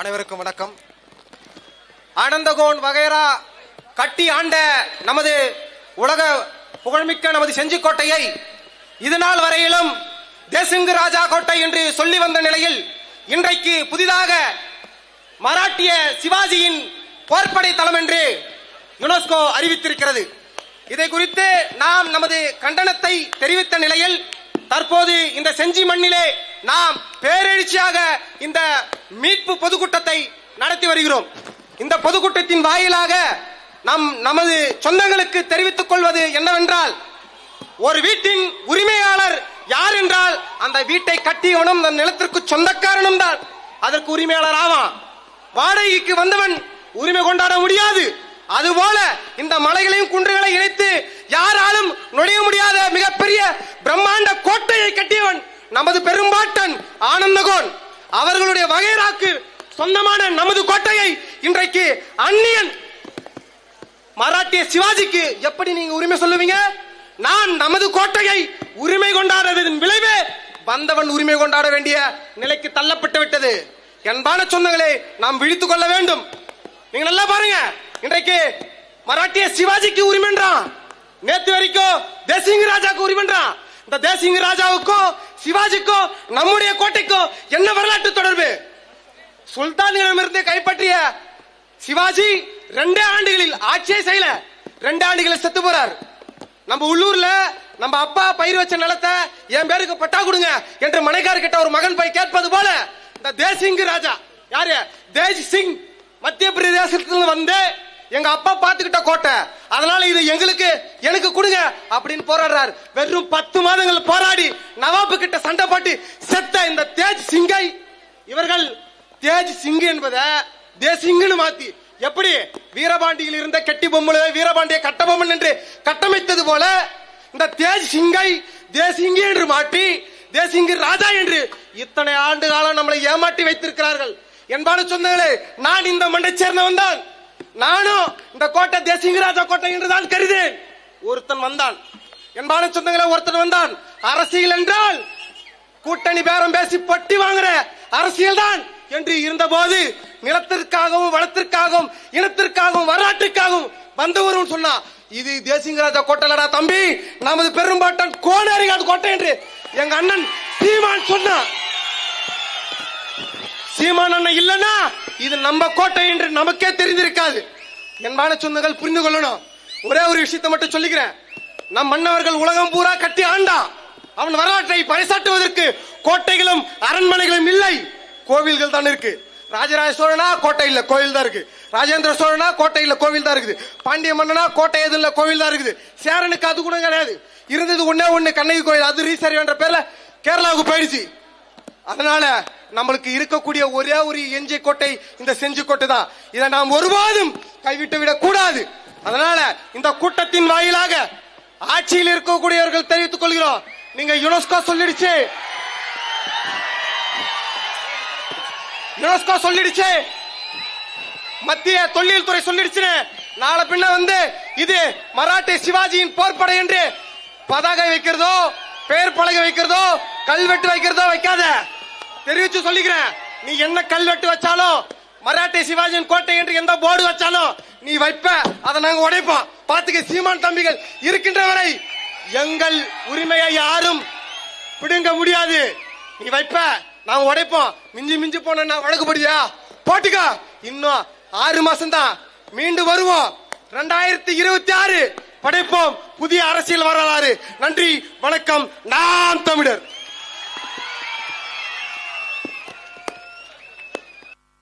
அனைவருக்கும் வணக்கம். ஆனந்தகோன் வகைரா கட்டி ஆண்ட நமது உலக புகழ்மிக்க நமது செஞ்சிக்கோட்டையை இது நாள் வரையிலும் தேசிங்கு ராஜா கோட்டை என்று சொல்லி வந்த நிலையில் இன்றைக்கு புதிதாக மராட்டிய சிவாஜியின் போர்ப்படை தளம் என்று யுனெஸ்கோ அறிவித்திருக்கிறது. இதை குறித்து நாம் நமது கண்டனத்தை தெரிவித்த நிலையில் தற்போது இந்த செஞ்சி மண்ணிலே நாம் பேரெழுச்சியாக இந்த மீட்பு பொதுக்கூட்டத்தை நடத்தி வருகிறோம். இந்த பொதுக்கூட்டத்தின் வாயிலாக நம் நமது சொந்தங்களுக்கு தெரிவித்துக் கொள்வது என்னவென்றால் ஒரு வீட்டின் உரிமையாளர் யார் என்றால் அந்த வீட்டை கட்டியவனும் அந்த நிலத்திற்கு சொந்தக்காரனும் தான். அதற்கு உரிமையாளர் ஆவான். வாடகைக்கு வந்தவன் உரிமை கொண்டாட முடியாது. அதுபோல இந்த மலைகளையும் குன்றுகளை இணைத்து யாராலும் நுழைய முடியாத மிகப்பெரிய பிரம்மாண்ட கோட்டையை கட்டியவன் நமது பெரும்பாட்டன் ஆனந்தகோன் அவர்களுடைய வகைராக்கு சொந்தமான நமது கோட்டையை இன்றைக்கு அந்நியன் மராட்டிய சிவாஜிக்கு எப்படி நீங்க உரிமை சொல்லுவீங்க? நான் நமது கோட்டையை உரிமை கொண்டாடுவதன் விளைவே வந்தவன் உரிமை கொண்டாட வேண்டிய நிலைக்கு தள்ளப்பட்டு விட்டது. என்பான சொந்தங்களை நாம் விழித்துக் கொள்ள வேண்டும். நீங்க நல்லா பாருங்க. இன்றைக்கு மராட்டிய சிவாஜிக்கு உரிமைன்றான் நேத்து வரைக்கும் தேசிங்க ராஜாக்கு உரிமைன்றான் இந்த தேசிங்க ராஜாவுக்கும் சிவாஜிக்கும் நம்முடைய கோட்டைக்கும் என்ன வரலாற்று தொடர்பு? சுல்தானிடமிருந்து கைப்பற்றிய சிவாஜி ரெண்டே ஆண்டுகளில் ஆட்சியே செய்யல. ரெண்டு ஆண்டுகளில் செத்து போறார். நம்ம உள்ளூர்ல நம்ம அப்பா பயிர் வச்ச நிலத்தை என் பேருக்கு பட்டா கொடுங்க என்று மனைக்கார் கிட்ட ஒரு மகன் போய் கேட்பது போல இந்த தேசிங் ராஜா. யாரு? தேஜ் சிங். மத்திய பிரதேசத்துல வந்து எங்க அப்பா பாத்துக்கிட்ட கோட்டை. அதனால இது எங்களுக்கு எனக்கு கொடுங்க அப்படின்னு போராடுறார். வெறும் பத்து மாதங்கள் போராடி நவாபு கிட்ட சண்டை போட்டு செத்த இந்த தேஜ் சிங்கை. இவர்கள் தேஜ் சிங் என்பத தேசிங்னு மாத்தி. எப்படி? வீரபாண்டியில் இருந்த கெட்டி பொம்மலை வீரபாண்டிய கட்டபொம்மன் என்று கட்டமைத்தது போல இந்த தேஜ் சிங்கை தேசிங்கி என்று மாட்டி தேசிங்கு ராஜா என்று இத்தனை ஆண்டு காலம் நம்மளை ஏமாற்றி வைத்திருக்கிறார்கள். என்பான சொந்தங்களே நான் இந்த மண்டை சேர்ந்தவன் தான் நானும் இந்த கோட்டை தேசிங்கராஜா கோட்டை என்றுதான் கருதேன் ஒருத்தன் வந்தான். என்பான சொந்தங்களே ஒருத்தன் வந்தான். அரசியல் என்றால் கூட்டணி பேரம் பேசி பட்டி வாங்குற அரசியல் தான் என்று இருந்தபோது நிலத்திற்காகவும் வளத்திற்காகவும் இனத்திற்காகவும் வரலாற்றுக்காகவும் வந்தவரும் சொன்னா இது தேசிங்கராஜா கோட்டைலடா தம்பி நமது பெரும்பாட்டன் கோனேரிகாது கோட்டை என்று எங்க அண்ணன் சீமான் சொன்னான். சீமான் அண்ணன் இல்லனா இது நம்ம கோட்டை என்று நமக்கே தெரிந்திருக்காது. என்பான சொந்தங்கள் புரிந்து கொள்ளணும். ஒரே ஒரு விஷயத்தை மட்டும் சொல்லிக்கிறேன். நம் மன்னவர்கள் உலகம் பூரா கட்டி ஆண்டான் அவன் வரலாற்றை பறைசாட்டுவதற்கு கோட்டைகளும் அரண்மனைகளும் இல்லை. கோவில்கள் தான் இருக்கு. ராஜராஜ சோழனா கோட்டை இல்ல கோவில் தான் இருக்கு. ராஜேந்திர சோழனா கோட்டை இல்ல கோவில் தான் இருக்குது. பாண்டிய மன்னனா கோட்டை எதுவும் இல்ல கோவில் தான் இருக்குது. சேரனுக்கு அது கூட கிடையாது. இருந்தது ஒன்னே ஒண்ணு கண்ணகி கோயில். அது ரீசரி என்ற பேர்ல கேரளாவுக்கு போயிடுச்சு. அதனால நம்மளுக்கு இருக்கக்கூடிய ஒரே ஒரு எஞ்சி கோட்டை இந்த செஞ்சு கோட்டை தான் இதை நாம் ஒருபோதும் கைவிட்டு விடக் கூடாது. அதனால இந்த கூட்டத்தின் வாயிலாக ஆட்சியில் இருக்கக்கூடியவர்கள் தெரிவித்துக் கொள்கிறோம். நீங்க யுனெஸ்கோ சொல்லிடுச்சு. யுனெஸ்கோ சொல்லிடுச்சு. மத்திய தொழில் துறை சொல்லிடுச்சு நாளை பின்ன வந்து இது மராட்டி சிவாஜியின் போர்ப்படை என்று பதாகை வைக்கிறதோ பெயர் பலகை வைக்கிறதோ கல்வெட்டு வைக்கிறதோ வைக்காத. தெரிவிச்சு சொல்லிக்கிறேன். நீ என்ன கல்வெட்டு வச்சாலும் மராட்டி சிவாஜியின் கோட்டை என்று எந்த போர்டு வச்சாலும் நீ வைப்ப அதை நாங்க உடைப்போம். பாத்துக்க சீமான் தம்பிகள் இருக்கின்ற வரை எங்கள் உரிமையை யாரும் பிடுங்க முடியாது. நீ வைப்ப நாங்க உடைப்போம். மிஞ்சி மிஞ்சி போனா வழக்குப்படியா போட்டுக்கோ. இன்னும் ஆறு மாசம் தான் மீண்டும் வருவோம். ரெண்டாயிரத்தி இருபத்தி ஆறு படைப்போம். புதிய அரசியல் வரலாறு. நன்றி வணக்கம். நாம் தமிழர்.